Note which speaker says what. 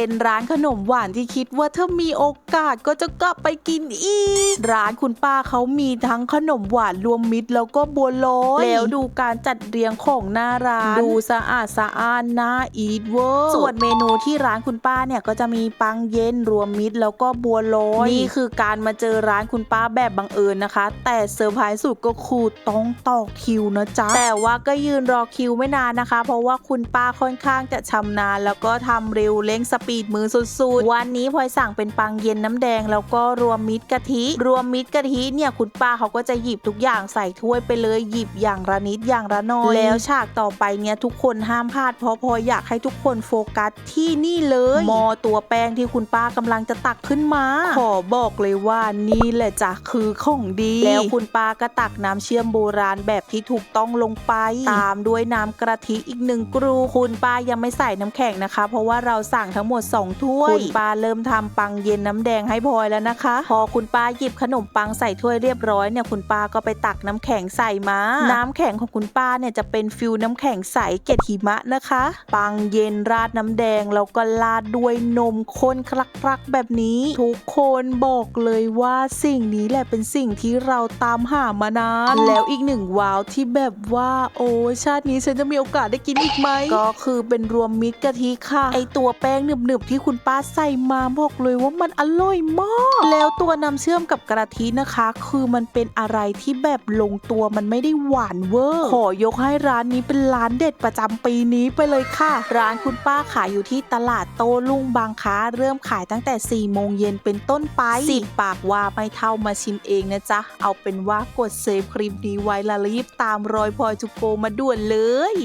Speaker 1: เป็นร้านขนมหวานที่คิดว่าถ้ามีโอกาสก็จะกลับไปกินอีก ร้านคุณป้าเขามีทั้งขนมหวานรวมมิตรแล้วก็บัวลอยแล้วดูการจัดเรียงของหน้าร้าน ดูสะอาดสะอ้านน่าอีทเวอร์ส่วนเมนูที่ร้านคุณป้าเนี่ยก็จะมีปังเย็นรวมมิตรแล้วก็บัวลอยนี่คือการมาเจอร้านคุณป้าแบบบังเอิญนะคะ แต่เซอร์ไพรส์สุดก็คือต้องต่อคิวนะจ๊ะแต่ว่าก็ยืนรอคิวไม่นานนะคะ เพราะว่าคุณป้าค่อนข้างจะชำนาญแล้วก็ทำเร็วเร่งสปีดมือสุดๆ วันนี้พลอยสั่งเป็นปังเย็นน้ำแดงแล้วก็รวมมิตรกะทิ รวมมิตรกะทิเนี่ยคุณป้าเขาก็จะหยิบทุกอย่างใส่ถ้วยไปเลยหยิบอย่างละนิดอย่างละน้อย แล้วฉากต่อไปเนี่ยทุกคนห้ามพลาดเพราะพลอยอยากให้ทุกคนโฟกัสที่นี่เลยหมอตัวแป้งที่คุณป้ากำลังจะตักขึ้นมา ขอบอกเลยว่านี่แหละจ้ะคือของดี แล้วคุณป้าก็ตักน้ำเชื่อมโบราณแบบที่ถูกต้องลงไป ตามด้วยน้ำกระทิอีกหนึ่งกรู คุณป้ายังไม่ใส่น้ำแข็งนะคะ เพราะว่าเราสั่งทั้งหมด 2 ถ้วย คุณป้าเริ่มทำปังเย็นน้ำแดงให้พลอยแล้วนะคะ พอคุณป้าหยิบขนมปังใส่ถ้วยเรียบร้อยเนี่ยคุณป้าก็ไปตักน้ำแข็งใส่มา น้ำแข็งของคุณป้าเนี่ยจะเป็นฟิลน้ำแข็งใสเกล็ดหิมะนะคะ ปังเย็นราดน้ำแดงแล้วก็ราดด้วยนมข้นคลักๆ แบบนี้ทุกคนบอกเลยว่าสิ่งนี้แหละเป็นสิ่งที่เราตามหามานาน แล้วอีกหนึ่งว้าวที่แบบว่าโอ้ชาตินี้ฉันจะมีโอกาสได้กินอีกไหมก็คือเป็นรวมมิตรกะทิค่ะไอตัวแป้งหนึบๆที่คุณป้าใส่มาบอกเลยว่ามันอร่อยมาก แล้วตัวน้ำเชื่อมกับกะทินะคะ คือมันเป็นอะไรที่แบบลงตัวมันไม่ได้หวานเวอร์ ขอยกให้ร้านนี้เป็นร้านเด็ดประจำปีนี้ไปเลยค่ะ ร้านคุณป้าขายอยู่ที่ตลาดโต้รุ่งบางค้า เริ่มขายตั้งแต่4โมงเย็นเป็นต้นไปสิปากว่าไม่เท่ามาชิมเองนะจ๊ะ เอาเป็นว่ากดเซฟคลิปนี้ไว้และรีบตามรอยพลอยจุโกมาด่วนเลย